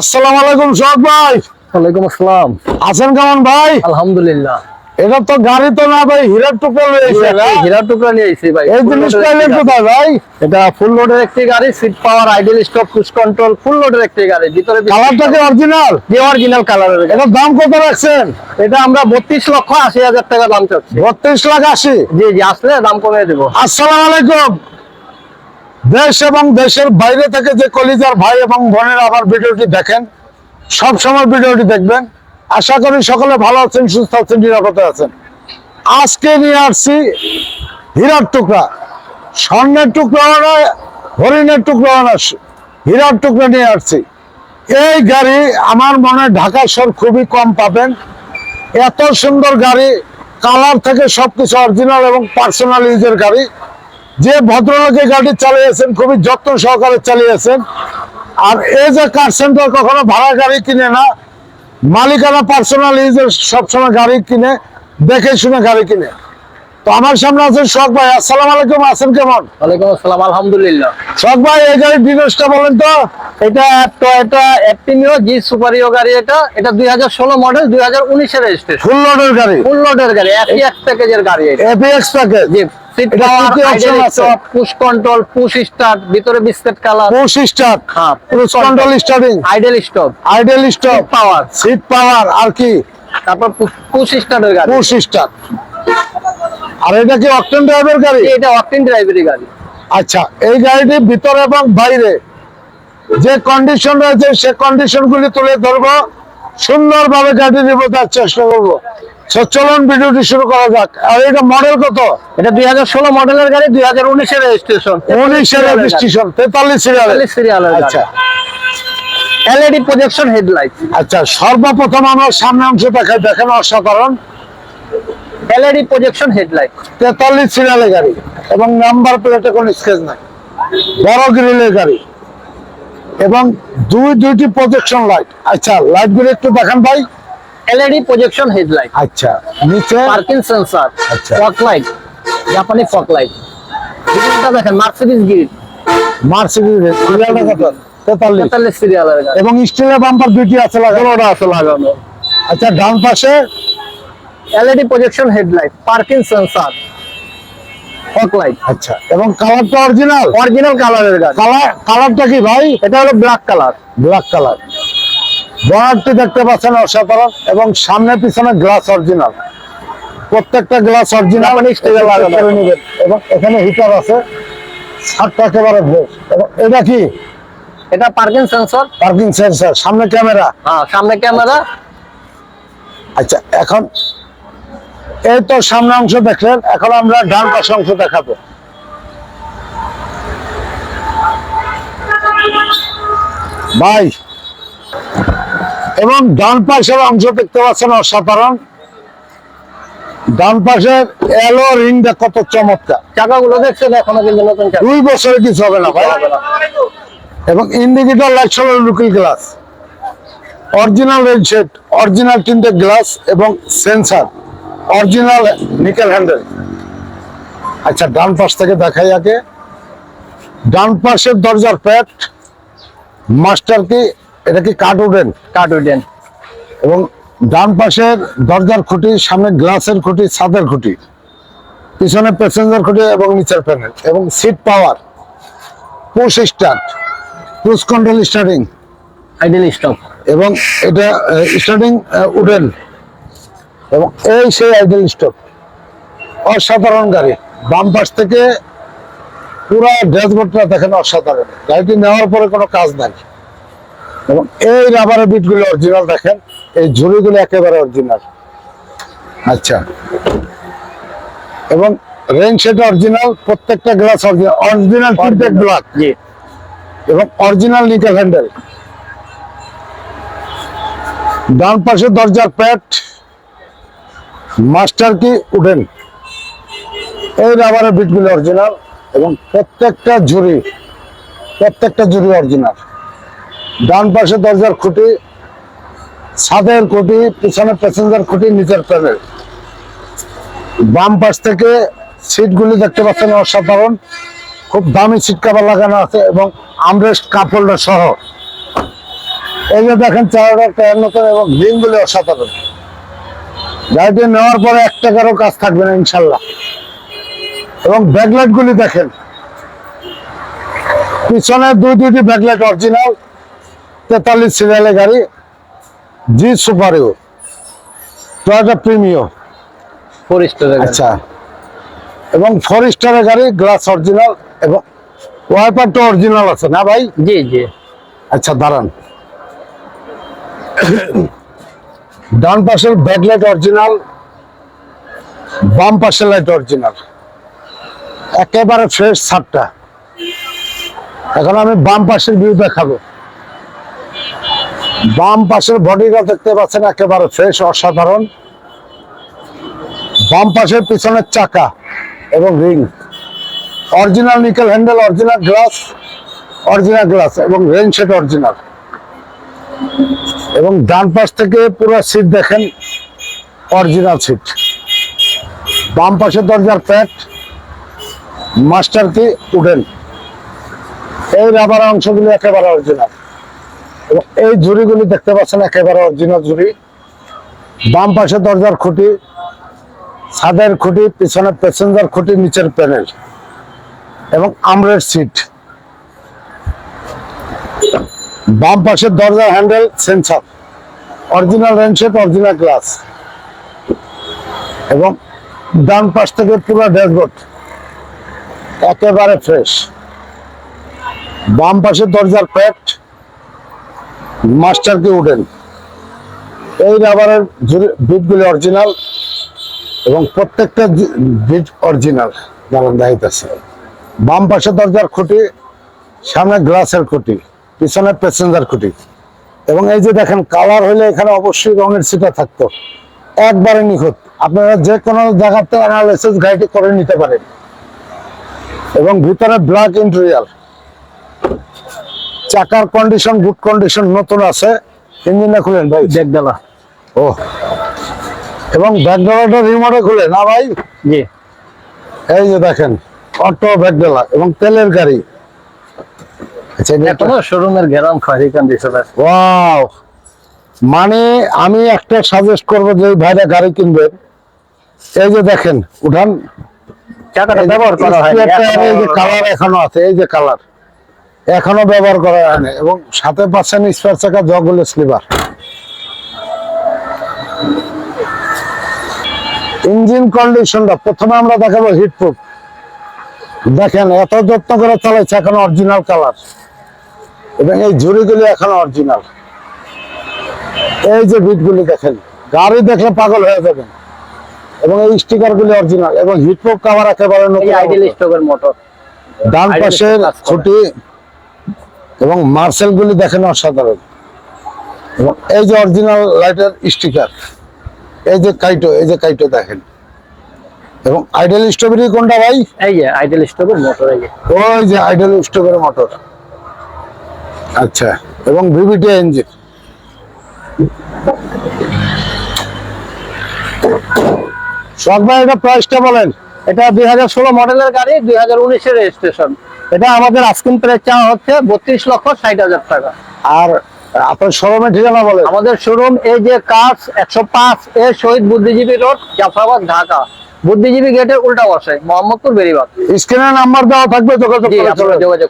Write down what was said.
আসসালামু আলাইকুম সোহাগ ভাই। ওয়ালাইকুম আসসালাম। আছেন কেমন ভাই? আলহামদুলিল্লাহ। এটা তো গাড়ি তো না ভাই হীরার টুকরো রয়েছে হীরা টুকরা নিয়ে আইছি ভাই। এই জিনিসটা কোথায় ভাই? এটা ফুল লোডের একটি গাড়ি seat power idle stop push control full লোডের একটি গাড়ি। ভিতরে কালারটা কি অরিজিনাল অরিজিনাল কালারের এটার দাম কত রাখছেন? এটা আমরা বত্রিশ লক্ষ আশি হাজার টাকা দাম চাচ্ছি। বত্রিশ লাখ আশি? জি জি আসলে দাম কমিয়ে দেবো। আসসালামু আলাইকুম। দেশ এবং দেশের বাইরে থেকে যে কলিজার ভাই এবং বোনের আমার ভিডিওটি দেখেন, সব সময় ভিডিওটি দেখবেন। আশা করি সকলে ভালো আছেন, সুস্থ আছেন, নিরাপদে আছেন। আজকে নিয়ে আসছি হীরার টুকরা, স্বর্ণের টুকরা নয় হরিণের টুকরা নয় হীরার টুকরা নিয়ে আসছি। এই গাড়ি আমার মনে ঢাকা শহর খুবই কম পাবেন। এত সুন্দর গাড়ি, কালার থেকে সবকিছু অরিজিনাল এবং পার্সোনাল ইউজের গাড়ি। যে ভদ্রলোক ভদ্রলোকে গাড়ি চালিয়েছেন খুবই যত্ন সহকারে চালিয়েছেন। আর এই যে কার সেন্টার কখনো ভাড়া গাড়ি কিনে না মালিকানা পার্সোনাল ইউজের সবসময় গাড়ি কিনে দেখে শুনে গাড়ি কিনে। তো আমার সামনে আছেন শখ ভাই। আসসালাম আলাইকুম আছেন কেমন? ওয়ালাইকুম আসসালাম আলহামদুলিল্লাহ। শখ ভাই এই গাড়ির ডিটেলসটা বলেন তো। এটা টয়োটা অ্যাপটিমিও জি সুপারিও গাড়ি এটা। এটা দুই হাজার ষোলো মডেল দুই হাজার উনিশের রেজিস্ট্রেশন ফুল লোডের গাড়ি। ফুল লোডের গাড়ি এক প্যাকেজের গাড়ি এটা। APX package ji. Push control push start ভিতরে বিস্কেট কালার পুশ স্টার্ট হ্যাঁ push control starting idle stop idle stop power seat power আর কি? তারপর পুশ স্টার্টের গাড়ি। পুশ স্টার্ট আর এটা কি অকটেন ড্রাইভের গাড়ি? এটা অকটেন ড্রাইভারি গাড়ি। আচ্ছা এই গাড়িটি ভিতরে এবং বাইরে। যে কন্ডিশন রয়েছে সে কন্ডিশন গুলি তুলে ধরবো। সুন্দরভাবে গাড়ি নিব তার চেষ্টা করব। চলুন ভিডিওটি শুরু করা যাক। আর এটা মডেল কত? এটা দুই হাজার ষোলো মডেলের গাড়ি দুই হাজার উনিশের রেজিস্ট্রেশন উনিশের রেজিস্ট্রেশন তেতাল্লিশ সিরিয়াল সিরিয়ালের আচ্ছা। এলইডি প্রজেকশন হেডলাইট আচ্ছা সর্বপ্রথম আমরা সামনে অংশ দেখাই দেখেন অসাধারণ। এলইডি প্রজেকশন হেডলাইট তেতাল্লিশ সিরিয়ালের গাড়ি এবং নাম্বার প্লেটে কোনো স্কেচ নাই। বড় গ্রিলের গাড়ি। এবং দুই দুইটি প্রজেকশন লাইট আচ্ছা লাইটগুলো একটু দেখান ভাই। এলইডি প্রজেকশন হেডলাইট আচ্ছা নিচে পার্কিং সেন্সর আচ্ছা। ফগ লাইট জাপানি ফগ লাইট এটা দেখেন মার্সিডিজ গ্রিড মার্সিডিজ সিরিয়ালটা কত তেতাল্লিশ। তেতাল্লিশ সিরিয়ালের গাড়ি। এবং স্টিলের বাম্পার দুইটি আছে লাগানো। কোনোটা আছে লাগানো। আচ্ছা ডান পাশে? LED projection headlight parking sensor fog light আচ্ছা এবং কালারটা অরিজিনাল অরিজিনাল কালারের গাড়ি। কালার কালারটা কি ভাই? এটা হলো ব্ল্যাক কালার ব্ল্যাক কালার বনারটি দেখতে পাচ্ছেন অসাধারণ এবং সামনে পিছনে গ্লাস অরিজিনাল। প্রত্যেকটা গ্লাস অরিজিনাল জাপানি এবং এখানে হিটার আছে ছাদটা একেবারে ফ্রেশ এবং এটা কি? এটা পার্কিং সেন্সর পার্কিং সেন্সর সামনে ক্যামেরা। হ্যাঁ সামনে ক্যামেরা। আচ্ছা এখন এই তো সামনে অংশ দেখলেন এখন আমরা ডান পাশে অংশ দেখাবো। ভাই এবং ডান পাশের অংশ দেখতে পাচ্ছেন অসাধারণ। ডান পাশের এলো রিংটা কত চমৎকার। চাকাগুলো দেখছেন এখনও কিন্তু নতুন দুই বছরে কিছু হবে না ভাই। এবং ইন্ডিকেটর লাইট সহ looking glass original red shade original তিনটে গ্লাস এবং সেন্সার অরিজিনাল নিকেল হ্যান্ডেল আচ্ছা ডান পাশ থেকে দেখাই আগে। ডান পাশের দরজার প্যাট মাস্টার কি এটা কি কাঠ উডেন কার্টুডেন এবং ডান পাশের দরজার খুঁটি সামনে গ্লাসের খুঁটি ছাদের খুঁটি পিছনে প্যাসেঞ্জার খুঁটি এবং নিচের প্যানেল এবং seat power push start cruise control starting idle stop এবং এটা স্টার্টিং উডেন এবং এই সেই আইডেল স্টপ অসাধারণ গাড়ি। বাম পাশ থেকে পুরা ড্যাশবোর্ডটা দেখেন অসাধারণ। গাড়িটি নেওয়ার পরে কোনো কাজ নাই। এবং এই রাবারের বিটগুলো অরিজিনাল দেখেন এই ঝুড়িগুলো একেবারে অরিজিনাল আচ্ছা। এবং রেন সেট অরিজিনাল প্রত্যেকটা glass original original feedback block ji. এবং অরিজিনাল নিকেল হ্যান্ডেল ডান পাশে দরজার প্যাট মাস্টার কি উডেন এই রাবারের বিটগুলো অরিজিনাল এবং প্রত্যেকটা ঝুড়ি প্রত্যেকটা ঝুড়ি অরিজিনাল ডান পাশে দরজার খুঁটি, ছাদের খুঁটি, পিছনে প্যাসেঞ্জার খুঁটি, নিচের প্যানেল বাম পাশ থেকে সিটগুলি দেখতে পাচ্ছেন অসাধারণ। খুব দামি সিট কাভার লাগানো আছে এবং আমরেস্ট কাপ হোল্ডার সহ। এই যে দেখেন, চারটা টায়ার নতুন এবং রিংগুলি অসাধারণ। গাড়িটি নেওয়ার পরে এক টাকারও কাজ থাকবে না, ইনশাল্লাহ। এবং ব্যাকলাইট গুলি দেখেন। পিছনে দুই দুইটি ব্যাকলাইট অরিজিনাল তেতাল্লিশ সিরিয়ালের গাড়ি জি সুপারিও টয়োটা প্রিমিও ফোর স্টারের আচ্ছা। এবং ফোর স্টারের গাড়ি গ্লাস অরিজিনাল এবং ওয়াইপারটা অরিজিনাল আছে না ভাই? জি জি। আচ্ছা দাঁড়ান। ডান পাশের ব্যাকলাইট অরিজিনাল বাম পাশের লাইট অরিজিনাল একেবারে ফ্রেশ ছাদটা এখন আমি বাম পাশের ভিউ দেখাবো। বাম পাশের বডিটা দেখতে পাচ্ছেন, একেবারে ফ্রেশ অসাধারণ। বাম পাশের পিছনের চাকা এবং ring original nickel handle original glass original glass এবং রেন সেট অরিজিনাল এবং ডান পাশ থেকে পুরো সিট দেখেন অরিজিনাল সিট বাম পাশে দরজার প্যাট মাস্টার কি উডেন। এই রাবার অংশগুলি একেবারে অরিজিনাল এবং এই ঝুড়িগুলি দেখতে পাচ্ছেন একেবারে অরিজিনাল ঝুড়ি। বাম পাশে দরজার খুঁটি, ছাদের খুঁটি পিছনে প্যাসেঞ্জার খুঁটি, নিচের প্যানেল এবং আমরের সিট বাম পাশের দরজার handle sensor original rain set original glass এবং ডান পাশ থেকে পুরো ড্যাশবোর্ড একেবারে ফ্রেশ বাম পাশের দরজার প্যাট মাস্টার কি উডেন এই রাবারের বিটগুলি অরিজিনাল এবং প্রত্যেকটা বিট অরিজিনাল দাঁড়ান দেখাইতেছে বাম পাশে দরজার খুঁটি, সামনে গ্লাসের খুঁটি, পিছনে প্যাসেঞ্জার খুঁটি। এবং এই যে দেখেন কালার হলে এখানে অবশ্যই রঙের সিটা থাকতো। একবারে নিখুঁত। আপনারা যে কোনো জায়গাতে অ্যানালাইসিস গাড়িটি করে নিতে পারেন। এবং ভিতরে ব্ল্যাক ইন্টেরিয়ার চাকার কন্ডিশন গুড কন্ডিশন নতুন আছে। ইঞ্জিনটা খুলেন ভাই। দেখবেলা ও। এবং ব্যাকডোরটা রিমোটে খুলে না ভাই? জি। এই যে দেখেন অটো ব্যাকডোলা এবং তেলের গাড়ি। আচ্ছা শোরুমের গেরাম খারি কন্ডিশনার ওয়াও। মানে আমি একটা সাজেস্ট করব যে ভাইরা গাড়ি কিনবেন এই যে দেখেন উঠান। চাকাটা ব্যবহার করা হয় এই যে কালার এখনও আছে এই যে কালার এখনও ব্যবহার করা হয়নি এবং সাথে পাচ্ছেন স্পেয়ার চাকা জগুলো স্লিপার ইঞ্জিন কন্ডিশনটা প্রথমে আমরা দেখাবো হিটপ্রুফ দেখেন এত যত্ন করে চালাইছে এখন অরিজিনাল কালার এবং এই ঝুড়িগুলি এখন অরিজিনাল এই যে বিটগুলি দেখেন গাড়ি দেখলে পাগল হয়ে যাবেন। এবং এই স্টিকার গুলি অরিজিনাল এবং হিটপ্রুফ কাভার একেবারে নতুন আইডিয়াল স্টকের মোটর ডান পাশের খুঁটি এবং মার্সেল গুলি দেখেন অসাধারণ। এবং এই যে অরিজিনাল লাইটার স্টিকার এই যে কাইটো এই যে কাইটো দেখেন। এবং আইডেল স্ট্রবেরি কোনটা ভাই? এই যে আইডিয়াল স্টকের মোটর এই যে। ওই যে আইডেল স্ট্রবেরি মোটর আচ্ছা এবং ভিভিটি ইঞ্জিন সব ভাই এটা প্রাইসটা বলেন। এটা দুই হাজার ষোলো মডেলের গাড়ি দুই হাজার উনিশের রেজিস্ট্রেশন। এটা আমাদের আস্কিং প্রাইস চাওয়া হচ্ছে বত্রিশ লক্ষ ষাট হাজার টাকা। আর আপনার শোরুমের ঠিকানা বলে আমাদের শোরুম এই যে কাজ একশো পাঁচ এ শহীদ বুদ্ধিজীবী রোড জাফরাবাদ ঢাকা। বুদ্ধিজীবী গেটের উল্টা বসে মোহাম্মদপুর বেরিবাদ স্ক্রিনের নাম্বার দেওয়া থাকবে যোগাযোগ